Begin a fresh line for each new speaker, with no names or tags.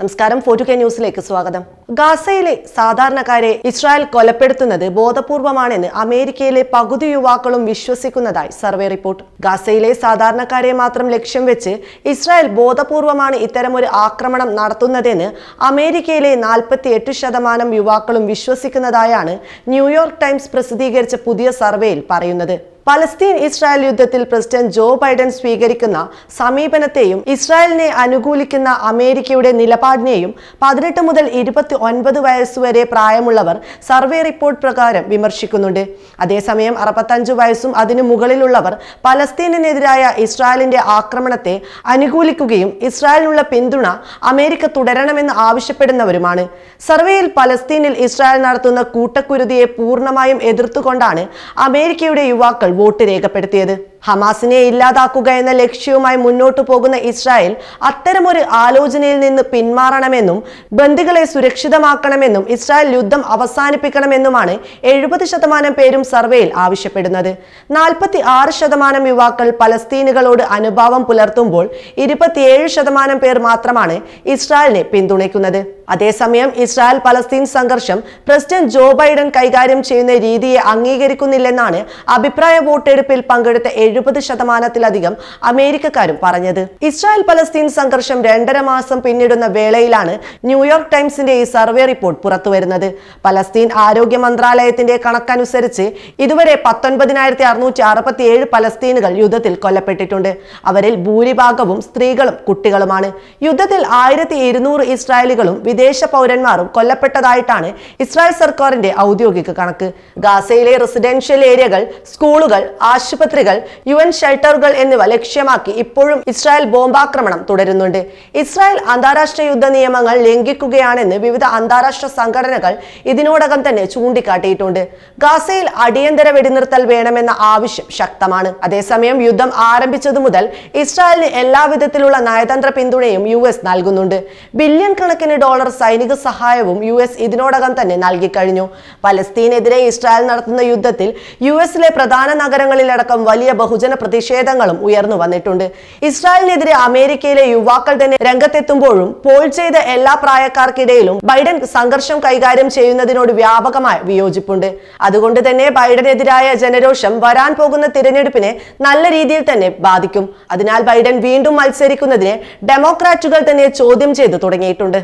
നമസ്കാരം. ഫോർട്ടു കെ ന്യൂസിലേക്ക് സ്വാഗതം. ഗാസയിലെ സാധാരണക്കാരെ ഇസ്രായേൽ കൊലപ്പെടുത്തുന്നത് ബോധപൂർവമാണെന്ന് അമേരിക്കയിലെ പകുതി യുവാക്കളും വിശ്വസിക്കുന്നതായി സർവേ റിപ്പോർട്ട്. ഗാസയിലെ സാധാരണക്കാരെ മാത്രം ലക്ഷ്യം വെച്ച് ഇസ്രായേൽ ബോധപൂർവമാണ് ഇത്തരമൊരു ആക്രമണം നടത്തുന്നതെന്ന് അമേരിക്കയിലെ നാൽപ്പത്തി എട്ട് ശതമാനം യുവാക്കളും വിശ്വസിക്കുന്നതായാണ് ന്യൂയോർക്ക് ടൈംസ് പ്രസിദ്ധീകരിച്ച പുതിയ സർവേയിൽ പറയുന്നത്. പലസ്തീൻ ഇസ്രായേൽ യുദ്ധത്തിൽ പ്രസിഡന്റ് ജോ ബൈഡൻ സ്വീകരിക്കുന്ന സമീപനത്തെയും ഇസ്രായേലിനെ അനുകൂലിക്കുന്ന അമേരിക്കയുടെ നിലപാടിനെയും പതിനെട്ട് മുതൽ ഇരുപത്തി ഒൻപത് വയസ്സുവരെ പ്രായമുള്ളവർ സർവേ റിപ്പോർട്ട് പ്രകാരം വിമർശിക്കുന്നുണ്ട്. അതേസമയം അറുപത്തഞ്ച് വയസ്സും അതിനു മുകളിലുള്ളവർ പലസ്തീനെതിരായ ഇസ്രായേലിന്റെ ആക്രമണത്തെ അനുകൂലിക്കുകയും ഇസ്രായേലിനുള്ള പിന്തുണ അമേരിക്ക തുടരണമെന്ന് ആവശ്യപ്പെടുന്നവരുമാണ്. സർവേയിൽ പലസ്തീനിൽ ഇസ്രായേൽ നടത്തുന്ന കൂട്ടക്കുരുതിയെ പൂർണമായും എതിർത്തുകൊണ്ടാണ് അമേരിക്കയുടെ യുവാക്കൾ വോട്ട് രേഖപ്പെടുത്തിയത്? ഹമാസിനെ ഇല്ലാതാക്കുക എന്ന ലക്ഷ്യവുമായി മുന്നോട്ടു പോകുന്ന ഇസ്രായേൽ അത്തരമൊരു ആലോചനയിൽ നിന്ന് പിന്മാറണമെന്നും ബന്ദികളെ സുരക്ഷിതമാക്കണമെന്നും ഇസ്രായേൽ യുദ്ധം അവസാനിപ്പിക്കണമെന്നുമാണ് എഴുപത് ശതമാനം പേരും സർവേയിൽ ആവശ്യപ്പെടുന്നത്. നാൽപ്പത്തി ആറ് ശതമാനം യുവാക്കൾ പലസ്തീനുകളോട് അനുഭാവം പുലർത്തുമ്പോൾ ഇരുപത്തിയേഴ് ശതമാനം പേർ മാത്രമാണ് ഇസ്രായേലിനെ പിന്തുണയ്ക്കുന്നത്. അതേസമയം ഇസ്രായേൽ പലസ്തീൻ സംഘർഷം പ്രസിഡന്റ് ജോ ബൈഡൻ കൈകാര്യം ചെയ്യുന്ന രീതിയെ അംഗീകരിക്കുന്നില്ലെന്നാണ് അഭിപ്രായ വോട്ടെടുപ്പിൽ പങ്കെടുത്ത എഴുപത് ശതമാനത്തിലധികം അമേരിക്കക്കാരും പറഞ്ഞത്. ഇസ്രായേൽ പലസ്തീൻ സംഘർഷം രണ്ടര മാസം പിന്നിടുന്ന വേളയിലാണ് ന്യൂയോർക്ക് ടൈംസിന്റെ ഈ സർവേ റിപ്പോർട്ട് പുറത്തുവരുന്നത്. പലസ്തീൻ ആരോഗ്യ മന്ത്രാലയത്തിന്റെ കണക്കനുസരിച്ച് ഇതുവരെ പത്തൊൻപതിനായിരത്തി അറുന്നൂറ്റി അറുപത്തി ഏഴ് പലസ്തീനുകൾ യുദ്ധത്തിൽ കൊല്ലപ്പെട്ടിട്ടുണ്ട്. അവരിൽ ഭൂരിഭാഗവും സ്ത്രീകളും കുട്ടികളുമാണ്. യുദ്ധത്തിൽ ആയിരത്തി ഇരുന്നൂറ് ഇസ്രായേലികളും വിദേശ പൗരന്മാരും കൊല്ലപ്പെട്ടതായിട്ടാണ് ഇസ്രായേൽ സർക്കാരിന്റെ ഔദ്യോഗിക കണക്ക്. ഗാസയിലെ റെസിഡൻഷ്യൽ ഏരിയകൾ സ്കൂളുകൾ ആശുപത്രികൾ യു എൻ ഷെൽട്ടറുകൾ എന്നിവ ലക്ഷ്യമാക്കി ഇപ്പോഴും ഇസ്രായേൽ ബോംബാക്രമണം തുടരുന്നുണ്ട്. ഇസ്രായേൽ അന്താരാഷ്ട്ര യുദ്ധ നിയമങ്ങൾ ലംഘിക്കുകയാണെന്ന് വിവിധ അന്താരാഷ്ട്ര സംഘടനകൾ ഇതിനോടകം തന്നെ ചൂണ്ടിക്കാട്ടിയിട്ടുണ്ട്. ഗാസയിൽ അടിയന്തര വെടിനിർത്തൽ വേണമെന്ന ആവശ്യം ശക്തമാണ്. അതേസമയം യുദ്ധം ആരംഭിച്ചതു മുതൽ ഇസ്രായേലിന് എല്ലാവിധത്തിലുള്ള നയതന്ത്ര പിന്തുണയും യു എസ് നൽകുന്നുണ്ട്. ബില്യൺ കണക്കിന് ഡോളർ സൈനിക സഹായവും യു എസ് ഇതിനോടകം തന്നെ നൽകിക്കഴിഞ്ഞു പലസ്തീനെതിരെ ഇസ്രായേൽ നടത്തുന്ന യുദ്ധത്തിൽ യു എസിലെ പ്രധാന നഗരങ്ങളിലടക്കം വലിയ ബഹുജന പ്രതിഷേധങ്ങളും ഉയർന്നു വന്നിട്ടുണ്ട്. ഇസ്രായേലിനെതിരെ അമേരിക്കയിലെ യുവാക്കൾ തന്നെ രംഗത്തെത്തുമ്പോഴും പോൾ ചെയ്ത എല്ലാ പ്രായക്കാർക്കിടയിലും ബൈഡൻ സംഘർഷം കൈകാര്യം ചെയ്യുന്നതിനോട് വ്യാപകമായ വിയോജിപ്പുണ്ട്. അതുകൊണ്ട് തന്നെ ബൈഡനെതിരായ ജനരോഷം വരാൻ പോകുന്ന തിരഞ്ഞെടുപ്പിനെ നല്ല രീതിയിൽ തന്നെ ബാധിക്കും. അതിനാൽ ബൈഡൻ വീണ്ടും മത്സരിക്കുന്നതിനെ ഡെമോക്രാറ്റുകൾ തന്നെ ചോദ്യം ചെയ്തു തുടങ്ങിയിട്ടുണ്ട്.